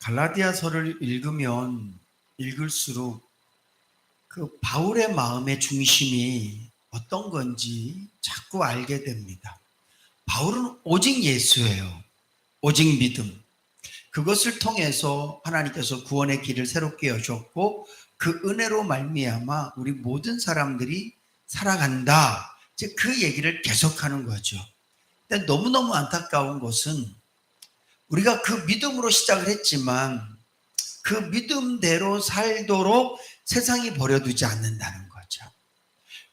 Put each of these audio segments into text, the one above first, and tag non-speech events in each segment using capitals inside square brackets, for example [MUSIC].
갈라디아서를 읽으면 읽을수록 그 바울의 마음의 중심이 어떤 건지 자꾸 알게 됩니다. 바울은 오직 예수예요. 오직 믿음. 그것을 통해서 하나님께서 구원의 길을 새롭게 여셨고 그 은혜로 말미암아 우리 모든 사람들이 살아간다. 이제 그 얘기를 계속하는 거죠. 근데 너무너무 안타까운 것은 우리가 그 믿음으로 시작을 했지만 그 믿음대로 살도록 세상이 버려두지 않는다는 거죠.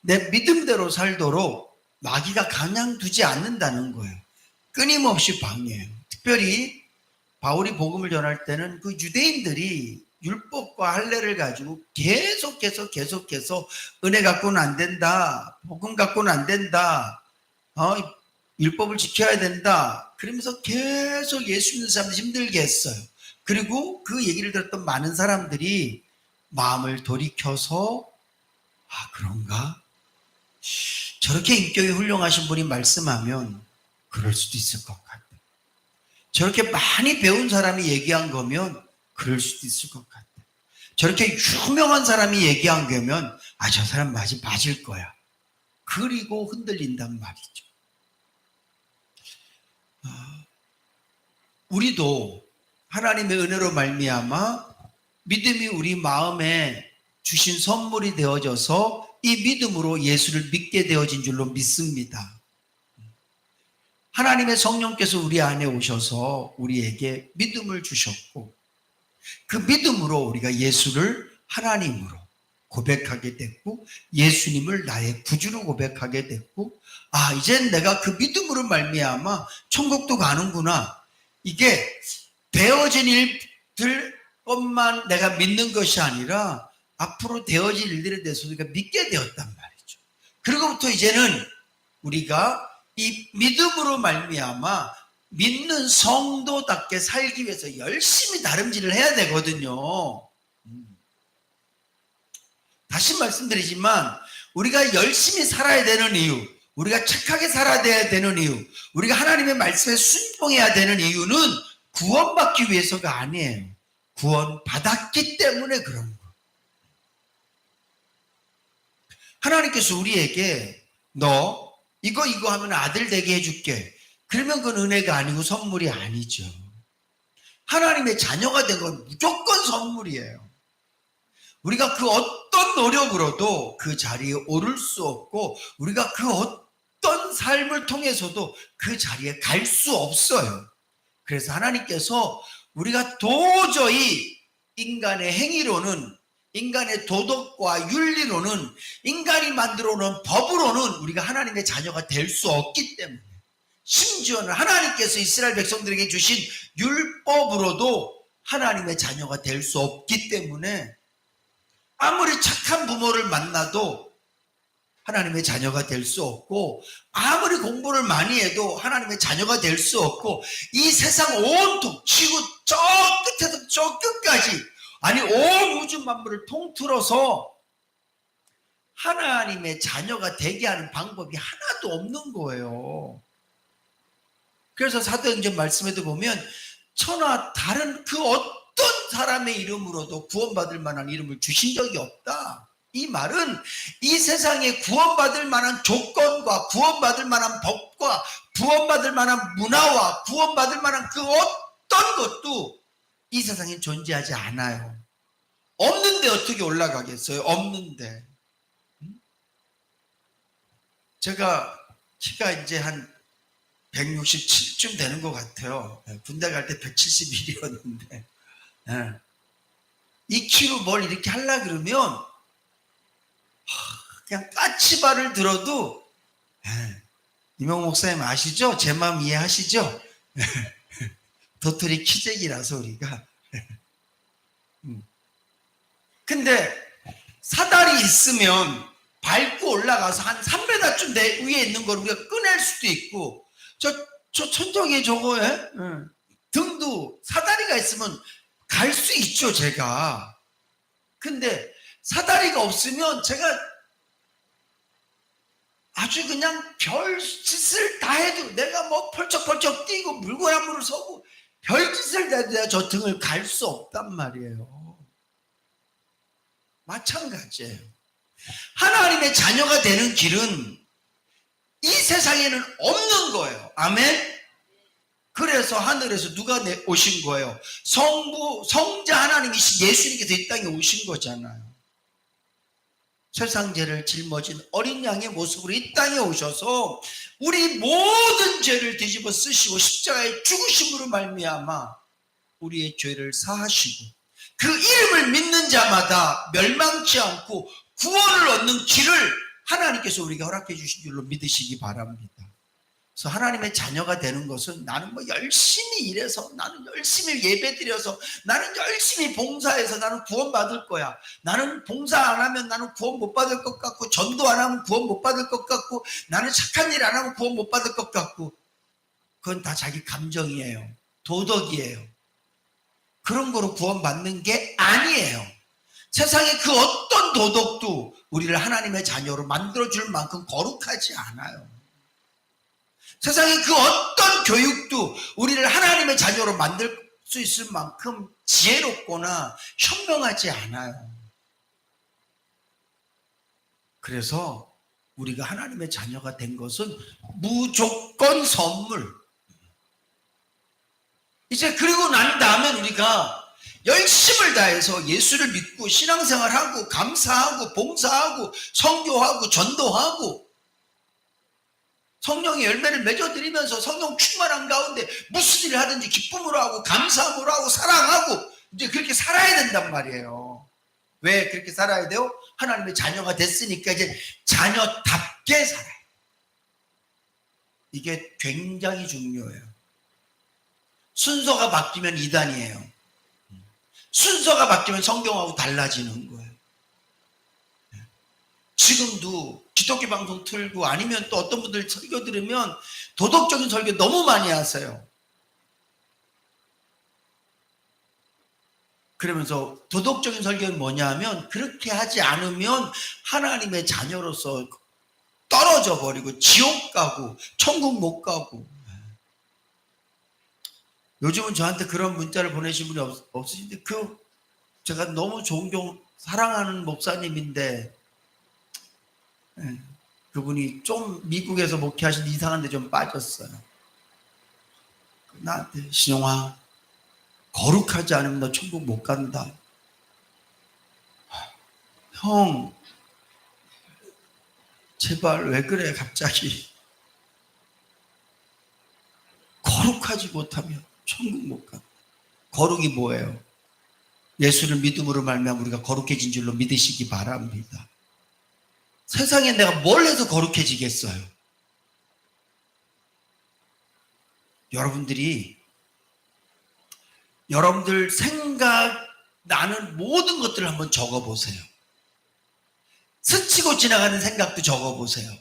내 믿음대로 살도록 마귀가 가냥 두지 않는다는 거예요. 끊임없이 방해해요. 특별히 바울이 복음을 전할 때는 그 유대인들이 율법과 할례를 가지고 계속해서 계속해서 은혜 갖고는 안 된다. 복음 갖고는 안 된다. 어, 율법을 지켜야 된다. 그러면서 계속 예수 믿는 사람들 힘들게 했어요. 그리고 그 얘기를 들었던 많은 사람들이 마음을 돌이켜서 아 그런가? 저렇게 인격이 훌륭하신 분이 말씀하면 그럴 수도 있을 것 같아. 저렇게 많이 배운 사람이 얘기한 거면 그럴 수도 있을 것 같아. 저렇게 유명한 사람이 얘기한 거면 아 저 사람 맞이 맞을 거야. 그리고 흔들린단 말이죠. 우리도 하나님의 은혜로 말미암아 믿음이 우리 마음에 주신 선물이 되어져서 이 믿음으로 예수를 믿게 되어진 줄로 믿습니다. 하나님의 성령께서 우리 안에 오셔서 우리에게 믿음을 주셨고 그 믿음으로 우리가 예수를 하나님으로 고백하게 됐고 예수님을 나의 구주로 고백하게 됐고 아 이젠 내가 그 믿음으로 말미암아 천국도 가는구나 이게 되어진 일들 것만 내가 믿는 것이 아니라 앞으로 되어질 일들에 대해서 우리가 믿게 되었단 말이죠. 그리고부터 이제는 우리가 이 믿음으로 말미암아 믿는 성도답게 살기 위해서 열심히 다름질을 해야 되거든요. 음. 다시 말씀드리지만 우리가 열심히 살아야 되는 이유, 우리가 착하게 살아야 되는 이유, 우리가 하나님의 말씀에 순종해야 되는 이유는 구원받기 위해서가 아니에요. 구원받았기 때문에 그런 거. 하나님께서 우리에게 너 이거 이거 하면 아들 되게 해줄게. 그러면 그건 은혜가 아니고 선물이 아니죠. 하나님의 자녀가 된 건 무조건 선물이에요. 우리가 그 어떤 노력으로도 그 자리에 오를 수 없고 우리가 그 어떤 삶을 통해서도 그 자리에 갈 수 없어요. 그래서 하나님께서 우리가 도저히 인간의 행위로는 인간의 도덕과 윤리로는 인간이 만들어 놓은 법으로는 우리가 하나님의 자녀가 될 수 없기 때문에 심지어는 하나님께서 이스라엘 백성들에게 주신 율법으로도 하나님의 자녀가 될 수 없기 때문에 아무리 착한 부모를 만나도 하나님의 자녀가 될 수 없고 아무리 공부를 많이 해도 하나님의 자녀가 될 수 없고 이 세상 온통 지구 저 끝에서 저 끝까지 아니 온 우주 만물을 통틀어서 하나님의 자녀가 되게 하는 방법이 하나도 없는 거예요. 그래서 사도행전 말씀에도 보면 천하 다른 그 어떤 사람의 이름으로도 구원받을 만한 이름을 주신 적이 없다. 이 말은 이 세상에 구원받을 만한 조건과 구원받을 만한 법과 구원받을 만한 문화와 구원받을 만한 그 어떤 것도 이 세상에 존재하지 않아요. 없는데 어떻게 올라가겠어요? 없는데. 제가 키가 이제 한 167쯤 되는 것 같아요. 예, 군대 갈 때 171이었는데. 이 키로 뭘 이렇게 하려 그러면 그냥 까치발을 들어도 예, 이명 목사님 아시죠? 제 마음 이해하시죠? [LAUGHS] 도토리 키재기라서 우리가 [LAUGHS] 음. 근데 사다리 있으면 밟고 올라가서 한 3m쯤 내 위에 있는 걸 우리가 꺼낼 수도 있고 저, 저 천정에 저거에 예, 등도 사다리가 있으면 갈 수 있죠 제가 근데 사다리가 없으면 제가 아주 그냥 별 짓을 다 해도 내가 뭐 펄쩍펄쩍 뛰고 물고나무를 서고 별 짓을 대도 저 등을 갈 수 없단 말이에요. 마찬가지예요. 하나님의 자녀가 되는 길은 이 세상에는 없는 거예요. 아멘? 그래서 하늘에서 누가 내- 오신 거예요? 성부, 성자 하나님이신 예수님께서 이 땅에 오신 거잖아요. 세상 죄를 짊어진 어린 양의 모습으로 이 땅에 오셔서 우리 모든 죄를 뒤집어 쓰시고 십자가에 죽으심으로 말미암아 우리의 죄를 사하시고 그 이름을 믿는 자마다 멸망치 않고 구원을 얻는 길을 하나님께서 우리가 허락해 주신 줄로 믿으시기 바랍니다. 그래서 하나님의 자녀가 되는 것은 나는 뭐 열심히 일해서 나는 열심히 예배 드려서 나는 열심히 봉사해서 나는 구원 받을 거야. 나는 봉사 안 하면 나는 구원 못 받을 것 같고 전도 안 하면 구원 못 받을 것 같고 나는 착한 일 안 하면 구원 못 받을 것 같고 그건 다 자기 감정이에요. 도덕이에요. 그런 거로 구원 받는 게 아니에요. 세상에 그 어떤 도덕도 우리를 하나님의 자녀로 만들어줄 만큼 거룩하지 않아요. 세상에 그 어떤 교육도 우리를 하나님의 자녀로 만들 수 있을 만큼 지혜롭거나 현명하지 않아요. 그래서 우리가 하나님의 자녀가 된 것은 무조건 선물. 이제 그리고 난 다음에 우리가 열심을 다해서 예수를 믿고 신앙생활하고 감사하고 봉사하고 성교하고 전도하고 성령의 열매를 맺어드리면서 성령 충만한 가운데 무슨 일을 하든지 기쁨으로 하고 감사함으로 하고 사랑하고 이제 그렇게 살아야 된단 말이에요. 왜 그렇게 살아야 돼요? 하나님의 자녀가 됐으니까 이제 자녀답게 살아요. 이게 굉장히 중요해요. 순서가 바뀌면 이단이에요. 순서가 바뀌면 성경하고 달라지는 거예요. 지금도 기독교 방송 틀고 아니면 또 어떤 분들 설교 들으면 도덕적인 설교 너무 많이 하세요. 그러면서 도덕적인 설교는 뭐냐면 그렇게 하지 않으면 하나님의 자녀로서 떨어져 버리고 지옥 가고 천국 못 가고 요즘은 저한테 그런 문자를 보내신 분이 없, 없으신데 그 제가 너무 존경 사랑하는 목사님인데 예, 그분이 좀 미국에서 목회하신 이상한데 좀 빠졌어요. 나한테 신용아 거룩하지 않으면 너 천국 못 간다. 형 제발 왜 그래 갑자기 거룩하지 못하면 천국 못 가. 거룩이 뭐예요? 예수를 믿음으로 말미암아 우리가 거룩해진 줄로 믿으시기 바랍니다. 세상에 내가 뭘 해서 거룩해지겠어요? 여러분들이 여러분들 생각 나는 모든 것들을 한번 적어 보세요. 스치고 지나가는 생각도 적어 보세요.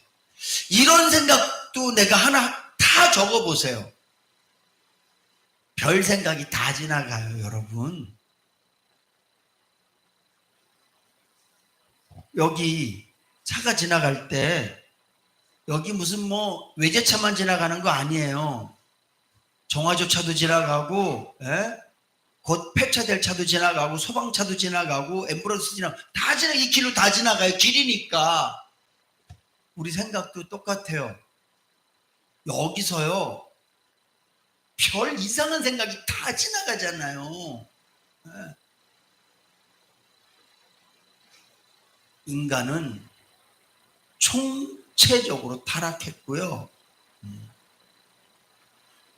이런 생각도 내가 하나 다 적어 보세요. 별 생각이 다 지나가요, 여러분. 여기 차가 지나갈 때 여기 무슨 뭐 외제차만 지나가는 거 아니에요. 정화조 차도 지나가고 예? 곧 폐차될 차도 지나가고 소방차도 지나가고 앰뷸런스 지나가고 다 지나 이 길로 다 지나가요. 길이니까 우리 생각도 똑같아요. 여기서요 별 이상한 생각이 다 지나가잖아요. 예. 인간은 총체적으로 타락했고요. 음.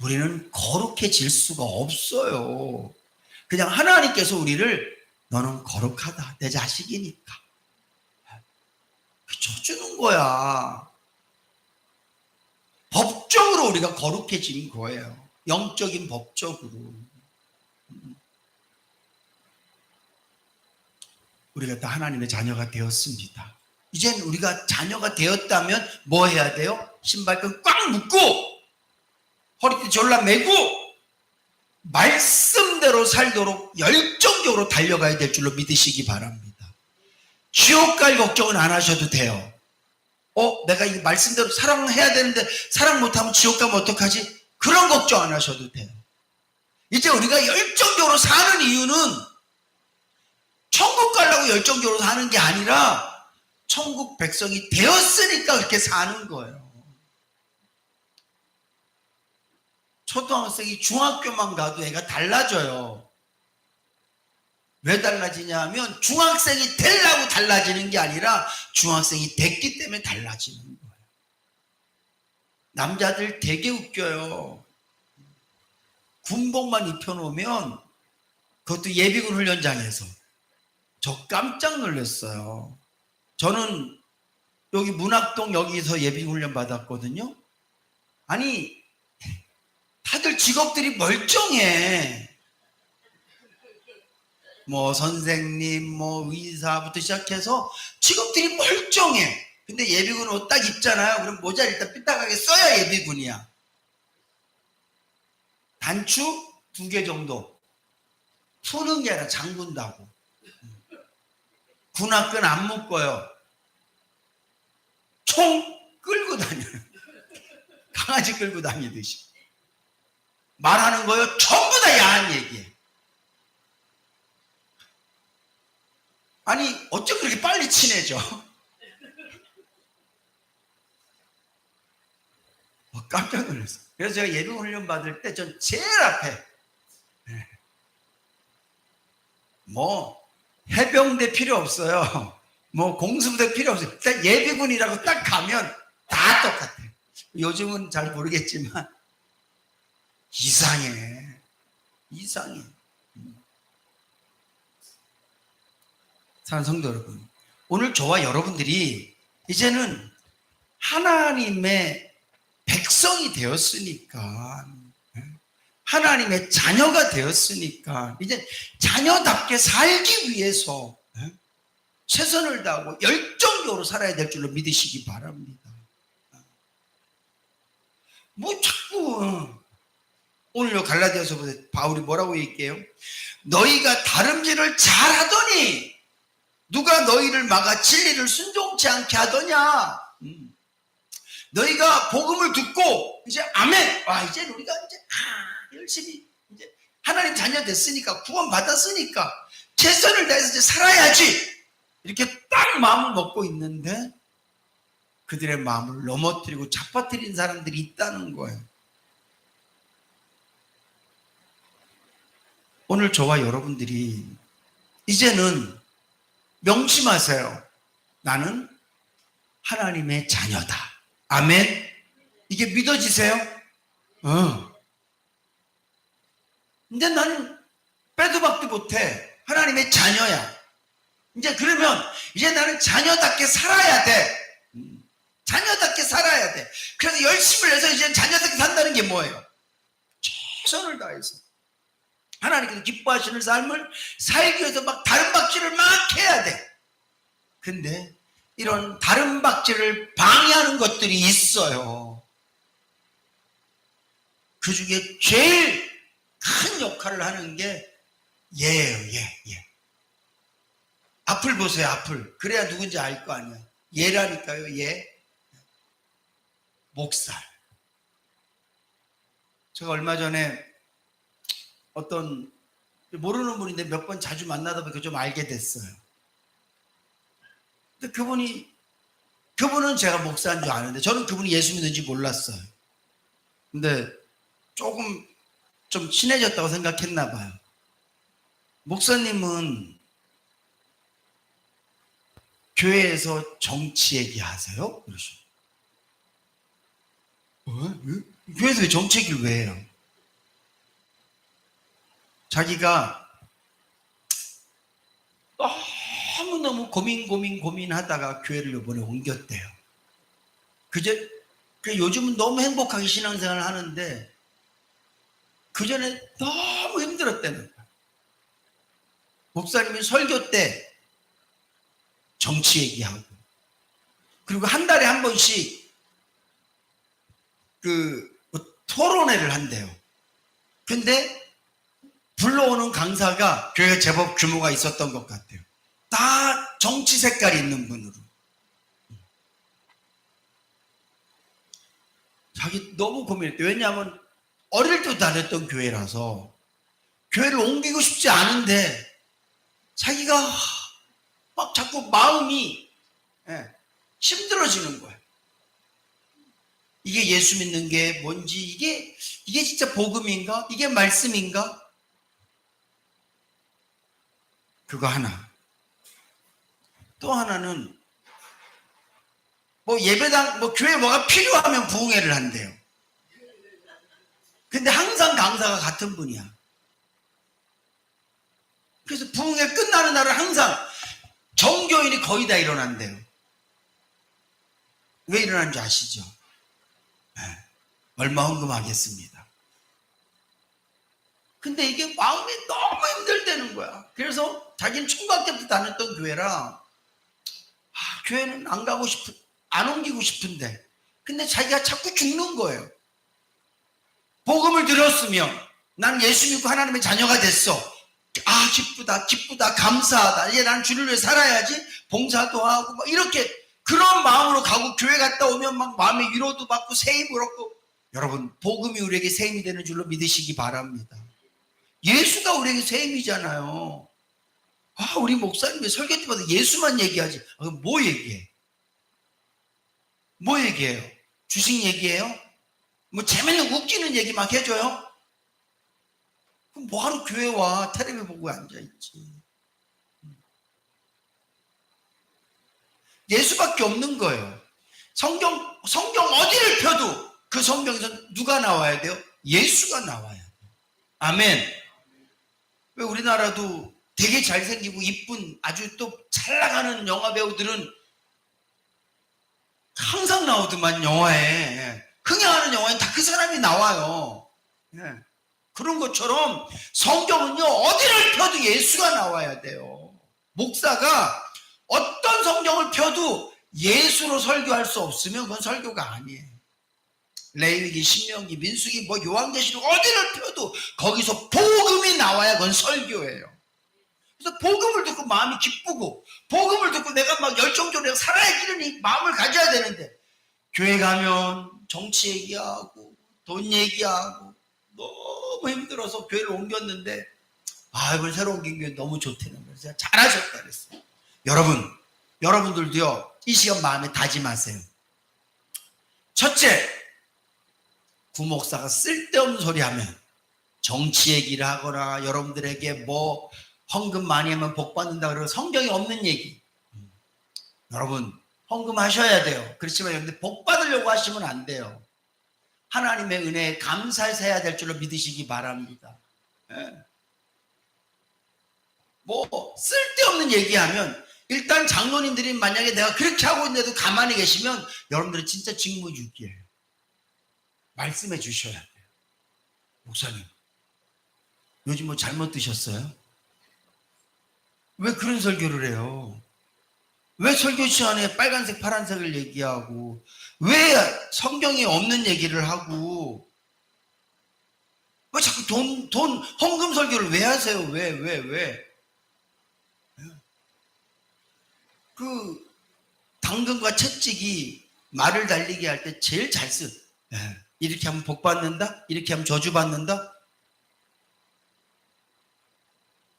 우리는 거룩해질 수가 없어요. 그냥 하나님께서 우리를 너는 거룩하다. 내 자식이니까. 쳐주는 거야. 법적으로 우리가 거룩해진 거예요. 영적인 법적으로. 우리가 다 하나님의 자녀가 되었습니다. 이젠 우리가 자녀가 되었다면 뭐 해야 돼요? 신발끈 꽉 묶고 허리띠 졸라 매고 말씀대로 살도록 열정적으로 달려가야 될 줄로 믿으시기 바랍니다. 지옥 갈 걱정은 안 하셔도 돼요. 어, 내가 이 말씀대로 사랑해야 되는데 사랑 못하면 지옥 가면 어떡하지? 그런 걱정 안 하셔도 돼요. 이제 우리가 열정적으로 사는 이유는 천국 가려고 열정적으로 사는 게 아니라 천국 백성이 되었으니까 그렇게 사는 거예요. 초등학생이 중학교만 가도 애가 달라져요. 왜 달라지냐 하면 중학생이 되려고 달라지는 게 아니라 중학생이 됐기 때문에 달라지는 거예요. 남자들 되게 웃겨요. 군복만 입혀놓으면 그것도 예비군 훈련장에서 저 깜짝 놀랐어요. 저는 여기 문학동 여기서 예비군 훈련 받았거든요. 아니 다들 직업들이 멀쩡해. 뭐 선생님, 뭐 의사부터 시작해서 직업들이 멀쩡해. 근데 예비군 옷 딱 입잖아요. 그럼 모자 일단 삐딱하게 써야 예비군이야. 단추 두 개 정도. 푸는 게 아니라 잠근다고. 군화끈 안 묶어요. 총 끌고 다녀요. [LAUGHS] 강아지 끌고 다니듯이. 말하는 거요. 전부 다 야한 얘기예요. 아니, 어쩜 그렇게 빨리 친해져? [LAUGHS] 어, 깜짝 놀랐어. 그래서 제가 예비 훈련 받을 때 전 제일 앞에 네. 뭐 해병대 필요 없어요. 뭐 공수부대 필요 없어요. 일단 예비군이라고 딱 가면 다 똑같아요. 요즘은 잘 모르겠지만 이상해. 이상해. 사랑하는 성도 여러분, 오늘 저와 여러분들이 이제는 하나님의 백성이 되었으니까, 하나님의 자녀가 되었으니까, 이제 자녀답게 살기 위해서 최선을 다하고 열정적으로 살아야 될 줄로 믿으시기 바랍니다. 뭐 자꾸 오늘요 갈라디아서 보세요. 바울이 뭐라고 얘기해요? 너희가 다름질을 잘하더니 누가 너희를 막아 진리를 순종치 않게 하더냐? 음. 너희가 복음을 듣고 이제 아멘. 와 이제 우리가 이제 아, 열심히 이제 하나님 자녀 됐으니까 구원 받았으니까 최선을 다해서 이제 살아야지 이렇게 딱 마음을 먹고 있는데 그들의 마음을 넘어뜨리고 잡아뜨린 사람들이 있다는 거예요. 오늘 저와 여러분들이 이제는 명심하세요. 나는 하나님의 자녀다. 아멘. 이게 믿어지세요? 어. 이제 나는 빼도 박도 못해. 하나님의 자녀야. 이제 그러면 이제 나는 자녀답게 살아야 돼. 음. 자녀답게 살아야 돼. 그래서 열심을 해서 이제 자녀답게 산다는 게 뭐예요? 최선을 다해서. 하나님께서 기뻐하시는 삶을 살기 위해서 막 다른 박질을 막 해야 돼. 근데 이런 다른 박질을 방해하는 것들이 있어요. 그 중에 제일 큰 역할을 하는 게 예예요, 예, 예. 앞을 보세요, 앞을. 그래야 누군지 알 거 아니야. 예라니까요, 예. 목살. 제가 얼마 전에 어떤 모르는 분인데 몇 번 자주 만나다 보니까 좀 알게 됐어요. 근데 그분이 그분은 제가 목사인 줄 아는데 저는 그분이 예수 믿는지 몰랐어요. 근데 조금 좀 친해졌다고 생각했나 봐요. 목사님은 교회에서 정치 얘기하세요? 그러죠. 어? 교회에서 왜 정치 얘기를 왜 해요? 자기가 너무너무 고민 고민 고민하다가 교회를 이번에 옮겼대요. 그제 그 요즘은 너무 행복하게 신앙생활을 하는데 그 전에 너무 힘들었다는 거야. 목사님이 설교 때 정치 얘기하고 그리고 한 달에 한 번씩 그 토론회를 한대요. 근데 불러오는 강사가 교회 제법 규모가 있었던 것 같아요. 다 정치 색깔이 있는 분으로. 자기 너무 고민했대. 왜냐하면 어릴 때 다녔던 교회라서 교회를 옮기고 싶지 않은데 자기가 막 자꾸 마음이 예, 힘들어지는 거예요. 이게 예수 믿는 게 뭔지 이게 이게 진짜 복음인가? 이게 말씀인가? 그거 하나. 또 하나는 뭐 예배당 뭐 교회 뭐가 필요하면 부흥회를 한대요. 근데 항상 강사가 같은 분이야. 그래서 부흥회 끝나는 날은 항상 정교인이 거의 다 일어난대요. 왜 일어난지 아시죠? 네, 얼마 헌금하겠습니다. 근데 이게 마음이 너무 힘들다는 거야. 그래서 자기는 총각 때부터 다녔던 교회라 아, 교회는 안 가고 싶은 안 옮기고 싶은데 근데 자기가 자꾸 죽는 거예요. 복음을 들었으면 난 예수 믿고 하나님의 자녀가 됐어. 아 기쁘다 기쁘다 감사하다 이제 난 주를 위해 살아야지 봉사도 하고 막 이렇게 그런 마음으로 가고 교회 갔다 오면 막 마음의 위로도 받고 세임을 얻고 여러분 복음이 우리에게 세임이 되는 줄로 믿으시기 바랍니다. 예수가 우리에게 세임이잖아요. 아 우리 목사님이 설교 때마다 예수만 얘기하지 아, 뭐 얘기해? 뭐 얘기해요? 주식 얘기해요? 뭐 재밌는 웃기는 얘기 막 해줘요? 그럼 뭐하러 교회와 텔레비 보고 앉아있지? 예수밖에 없는 거예요. 성경, 성경 어디를 펴도 그 성경에서 누가 나와야 돼요? 예수가 나와야 돼요. 아멘. 왜 우리나라도 되게 잘생기고 이쁜 아주 또 잘 나가는 영화 배우들은 항상 나오더만 영화에 흥행하는 영화에 다 그 사람이 나와요. 예. 그런 것처럼 성경은요 어디를 펴도 예수가 나와야 돼요. 목사가 어떤 성경을 펴도 예수로 설교할 수 없으면 그건 설교가 아니에요. 레위기, 신명기, 민수기, 뭐 요한계시록 어디를 펴도 거기서 복음이 나와야 그건 설교예요. 그래서 복음을 듣고 마음이 기쁘고 복음을 듣고 내가 막 열정적으로 살아야지는 이 마음을 가져야 되는데 교회 가면 정치 얘기하고 돈 얘기하고 너무 힘들어서 교회를 옮겼는데 아 이번 새로 옮긴 게 너무 좋다는 거예요. 제가 잘하셨다 그랬어요. 여러분 여러분들도요 이 시간 마음에 다짐하세요. 첫째 구목사가 쓸데없는 소리 하면 정치 얘기를 하거나 여러분들에게 뭐 헌금 많이 하면 복 받는다 그러고 성경에 없는 얘기. 음. 여러분 헌금 하셔야 돼요. 그렇지만 여러분들 복 받으려고 하시면 안 돼요. 하나님의 은혜에 감사해서 해야 될 줄로 믿으시기 바랍니다. 예. 뭐 쓸데없는 얘기하면 일단 장로님들이 만약에 내가 그렇게 하고 있는데도 가만히 계시면 여러분들은 진짜 직무유기예요. 말씀해 주셔야 돼요. 목사님, 요즘 뭐 잘못 드셨어요? 왜 그런 설교를 해요? 왜 설교 시간에 빨간색, 파란색을 얘기하고, 왜 성경에 없는 얘기를 하고, 왜 자꾸 돈, 돈, 헌금 설교를 왜 하세요? 왜, 왜, 왜? 그, 당근과 채찍이 말을 달리게 할 때 제일 잘 쓰. 예. 이렇게 하면 복 받는다? 이렇게 하면 저주 받는다?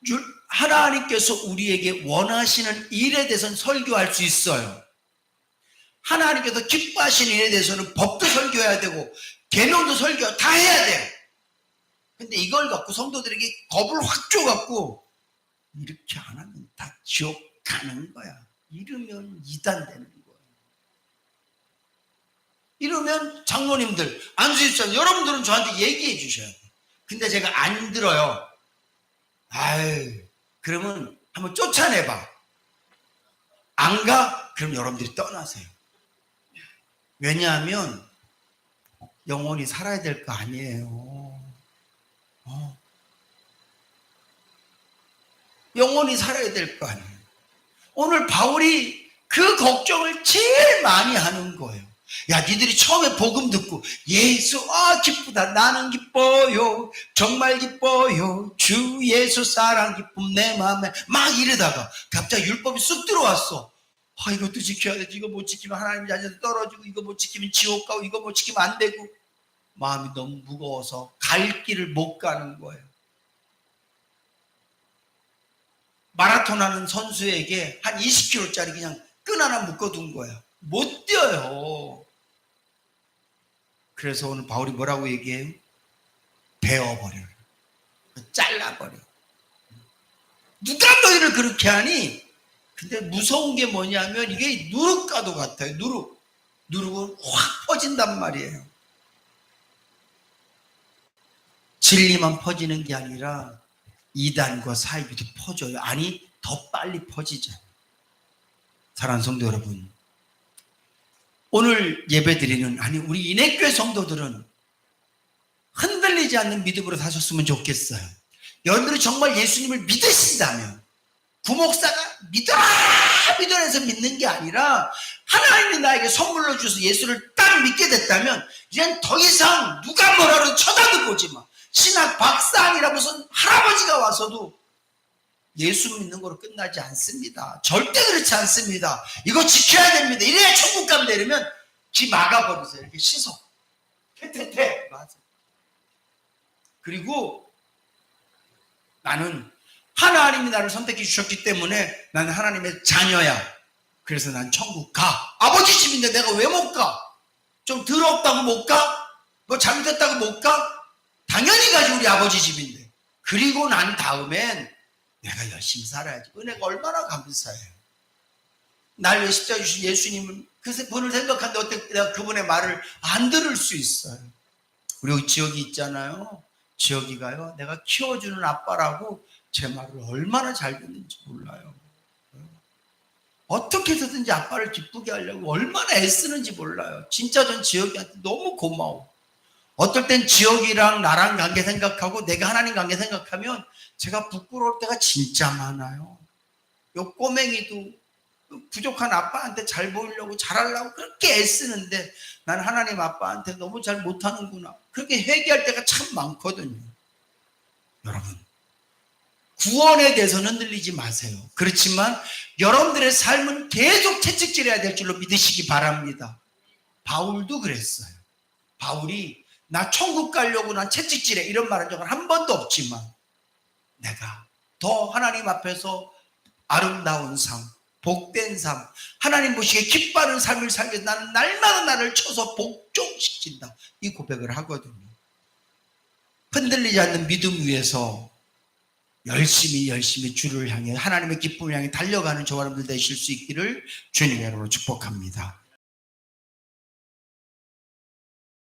줄 하나님께서 우리에게 원하시는 일에 대해서는 설교할 수 있어요. 하나님께서 기뻐하시는 일에 대해서는 법도 설교해야 되고 계명도 설교 다 해야 돼요. 근데 이걸 갖고 성도들에게 겁을 확 줘갖고 이렇게 안 하면 다 지옥 가는 거야. 이러면 이단 되는 거예요. 이러면 장로님들, 안수집사 여러분들은 저한테 얘기해 주셔야 돼요. 근데 제가 안 들어요. 아유, 그러면 한번 쫓아내봐. 안 가? 그럼 여러분들이 떠나세요. 왜냐하면 영원히 살아야 될 거 아니에요. 어. 영원히 살아야 될 거 아니에요. 오늘 바울이 그 걱정을 제일 많이 하는 거예요. 야, 니들이 처음에 복음 듣고 예수 아 기쁘다. 나는 기뻐요. 정말 기뻐요. 주 예수 사랑 기쁨 내 마음에 막 이러다가 갑자기 율법이 쑥 들어왔어. 아, 이것도 지켜야 되지. 이거 못 지키면 하나님 자녀도 떨어지고 이거 못 지키면 지옥 가고 이거 못 지키면 안 되고 마음이 너무 무거워서 갈 길을 못 가는 거예요. 마라톤 하는 선수에게 한 20km짜리 그냥 끈 하나 묶어둔 거야. 못 뛰어요. 그래서 오늘 바울이 뭐라고 얘기해요? 베어버려. 잘라버려. 누가 너희를 그렇게 하니? 근데 무서운 게 뭐냐면 이게 누룩과도 같아요. 누룩. 누룩은 확 퍼진단 말이에요. 진리만 퍼지는 게 아니라 이단과 사이비도 퍼져요. 아니, 더 빨리 퍼지죠. 사랑하는 성도 여러분. 오늘 예배 드리는, 아니, 우리 인해교회 성도들은 흔들리지 않는 믿음으로 사셨으면 좋겠어요. 여러분들이 정말 예수님을 믿으신다면, 구목사가 믿어라! 믿어라 해서 믿는 게 아니라, 하나님이 나에게 선물로 주셔서 예수를 딱 믿게 됐다면, 이젠 더 이상 누가 뭐라도 쳐다도 보지 마. 신학 박사 아니라 무슨 할아버지가 와서도 예수 믿는 거로 끝나지 않습니다. 절대 그렇지 않습니다. 이거 지켜야 됩니다. 이래야 천국 가면 되려면 귀 막아버리세요. 이렇게 씻어. 퇴퇴퇴. 맞아. 그리고 나는 하나님이 나를 선택해 주셨기 때문에 나는 하나님의 자녀야. 그래서 난 천국 가. 아버지 집인데 내가 왜 못 가? 좀 더럽다고 못 가? 뭐 잘못했다고 못 가? 당연히 가지 우리 아버지 집인데. 그리고 난 다음엔 내가 열심히 살아야지. 은혜가 얼마나 감사해요. 날 십자가 주신 예수님은 그 분을 생각하는데 어떻게 내가 그분의 말을 안 들을 수 있어요. 우리 지역이 있잖아요. 지역이가요. 내가 키워주는 아빠라고 제 말을 얼마나 잘 듣는지 몰라요. 어떻게 해서든지 아빠를 기쁘게 하려고 얼마나 애쓰는지 몰라요. 진짜 전 지역이한테 너무 고마워. 어떨 땐 지역이랑 나랑 관계 생각하고 내가 하나님 관계 생각하면 제가 부끄러울 때가 진짜 많아요. 요 꼬맹이도 부족한 아빠한테 잘 보이려고 잘하려고 그렇게 애쓰는데 난 하나님 아빠한테 너무 잘 못하는구나. 그렇게 회개할 때가 참 많거든요. 여러분, 구원에 대해서는 흔들리지 마세요. 그렇지만 여러분들의 삶은 계속 채찍질해야 될 줄로 믿으시기 바랍니다. 바울도 그랬어요. 바울이 나 천국 가려고 난 채찍질해 이런 말한 적은 한 번도 없지만 내가 더 하나님 앞에서 아름다운 삶, 복된 삶, 하나님 보시기에 기뻐하는 삶을 위해서 나는 날마다 나를 쳐서 복종시킨다. 이 고백을 하거든요. 흔들리지 않는 믿음 위에서 열심히 열심히 주를 향해 하나님의 기쁨을 향해 달려가는 저와 여러분들 되실 수 있기를 주님의 이름으로 축복합니다.